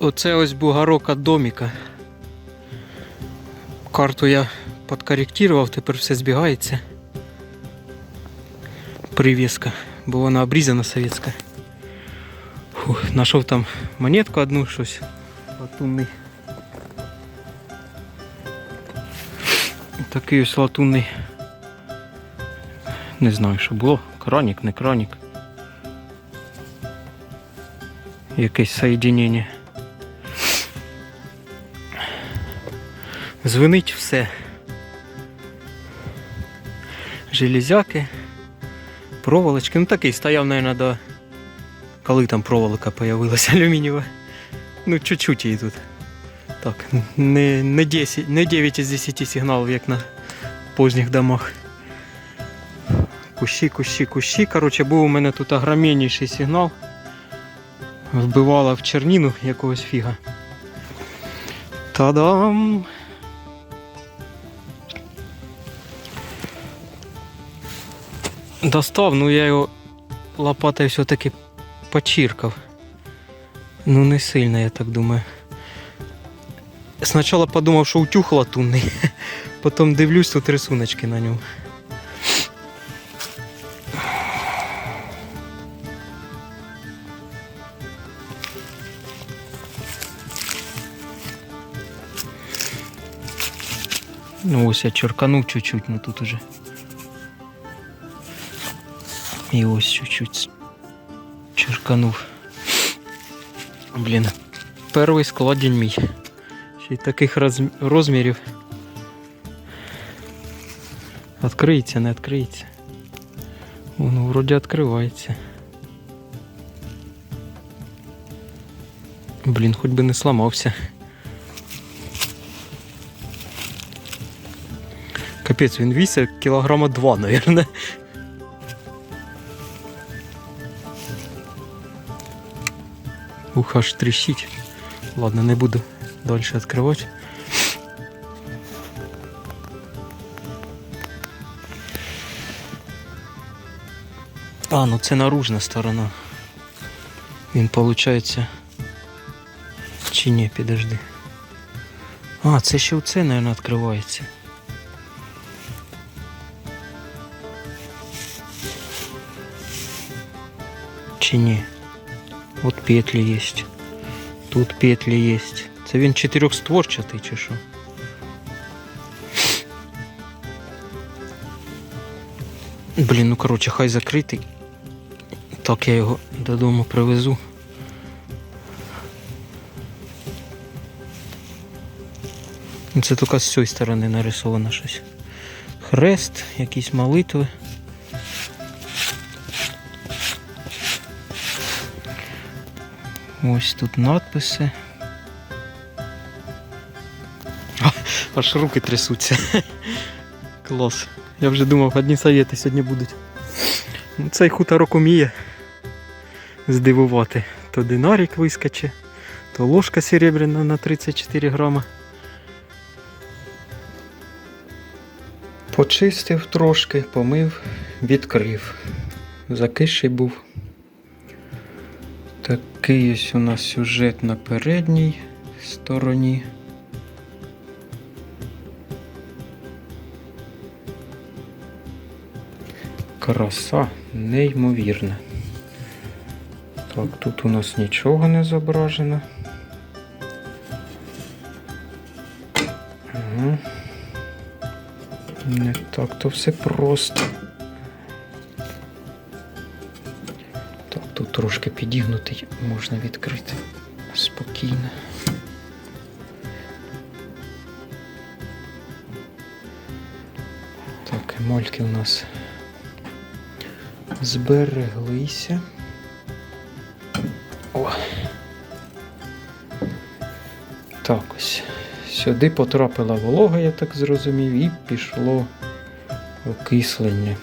Оце ось бугорок від доміка. Карту я підкоректував, тепер все збігається. Привіска, бо вона обрізана совєтська. Фух, там монетку одну, щось латунний. Такий ось латунний. Не знаю, що було. Кранік, не кранік. Якесь соєдинення. Звенить все. Железяки, проволочки. Ну такий стояв, мабуть, до. Коли там проволока появилася алюмінієва. Ну, чуть-чуть її тут. Так, не, не, 10, не 9 із 10 сигналів, як на поздніх домах. Кущі, кущі, кущі. Коротше, був у мене тут огромніший сигнал. Вбивала в черніну якогось фіга. Та-дам! Достав, ну я його лопатою все-таки почіркав. Ну не сильно, я так думаю. Спочатку подумав, що утюг латунний, потім дивлюсь, тут рисуночки на ньому. Ну ось я черканув чуть-чуть, ну тут уже. І ось чуть-чуть черканув. Блін, перший складень мій. Ще й таких розм- розмірів. Відкриється, не відкриється. Воно вроді відкривається. Блін, хоч би не сламався. Капець, він вісить кілограма два, наверное. Ух, аж трещить. Ладно, не буду дальше відкривати. А, ну це наружна сторона. Він виходить. Чи ні, підожди. А, це ще оце, мабуть, відкривається. Чи ні? Петлі є. Тут петлі є. Це він чотирьохстворчатий чи що? Блін, ну коротше, хай закритий. Так я його додому привезу. Це тільки з цієї сторони нарисовано щось. Хрест, якісь молитви. Ось тут надписи. Аж руки трясуться. Клас. Я вже думав, одні совєти сьогодні будуть. Ну, Цей хуторок уміє здивувати. То динарік вискоче, то ложка серебряна на 34 грама. Почистив трошки, помив, відкрив. Закисший був. Такий ось у нас сюжет на передній стороні. Краса неймовірна. Так, тут у нас нічого не зображено. Ага. Не так то все просто. Трошки підігнутий, можна відкрити спокійно. Так, емальки у нас збереглися. О. Так ось. Сюди потрапила волога, я так зрозумів, і пішло окислення.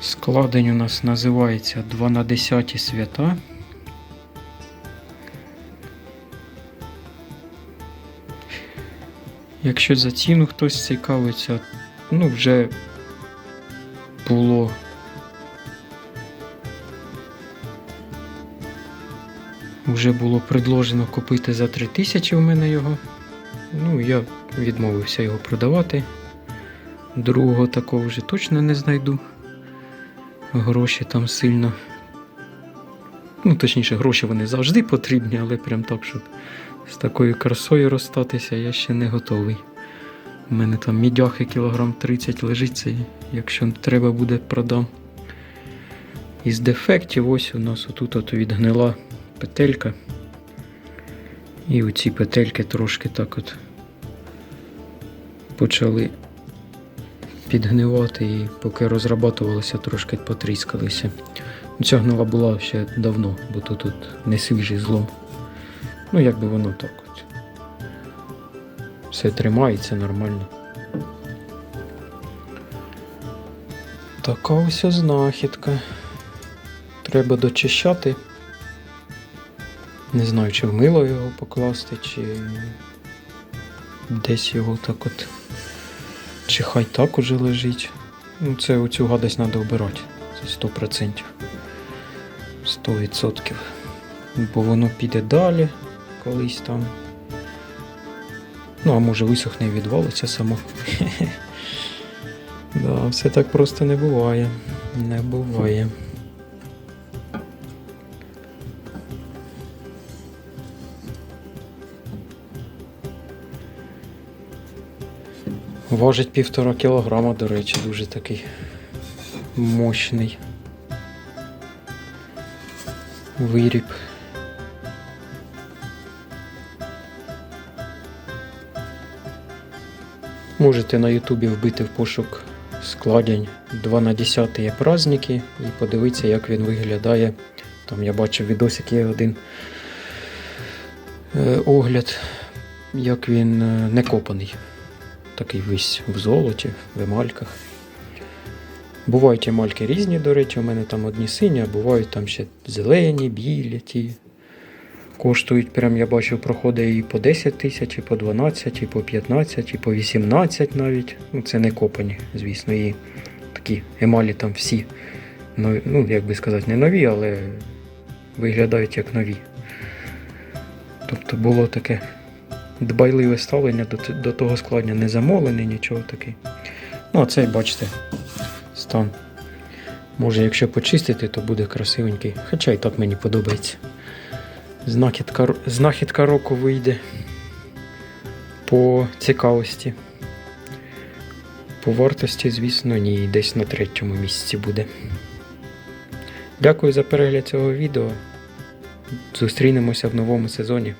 Складень у нас називається 2 на 10 свята. Якщо за ціну хтось цікавиться, ну вже було. Вже було предложено купити за 3 тисячі у мене його. Ну, я відмовився його продавати. Другого такого вже точно не знайду. Гроші там сильно. Ну, точніше, гроші вони завжди потрібні, але прям так, щоб з такою красою розстатися, я ще не готовий. У мене там мідяхи кілограм 30 лежить, це якщо треба буде, продам. Із дефектів ось у нас отут от відгнила петелька. І оці петельки трошки так от почали підгнивати і поки розрабатувалися, трошки потріскалися. Ця гнила була ще давно, бо тут, тут не свіжий злом. Ну, якби воно так. Все тримається нормально. Така ось знахідка. Треба дочищати. Не знаю, чи в мило його покласти, чи десь його так от. Чи хай так уже лежить. Ну, це оцю гадость треба обирати. Це 100%. 100%. Бо воно піде далі колись там. Ну, а може висохне і відвалиться само. Да, все так просто не буває. Не буває. Важить півтора кілограма, до речі, дуже такий мощний виріб. Можете на Ютубі вбити в пошук складень 2 на 10 є праздники і подивитися, як він виглядає. Там я бачив відосик є один е, огляд, як він е, не копаний. Такий весь в золоті, в емальках. Бувають емальки різні, до речі, у мене там одні сині, а бувають там ще зелені, білі ті. Коштують, прям я бачив, проходить і по 10 тисяч, і по 12, і по 15, і по 18 навіть. Ну, це не копані, звісно, і такі емалі там всі. Ну, як би сказати, не нові, але виглядають як нові. Тобто було таке дбайливе ставлення до, до того складення, не замовлений, нічого таке. Ну, а цей, бачите, стан. Може, якщо почистити, то буде красивенький. Хоча і так мені подобається. Знахідка, знахідка року вийде по цікавості. По вартості, звісно, ні, десь на третьому місці буде. Дякую за перегляд цього відео. Зустрінемося в новому сезоні.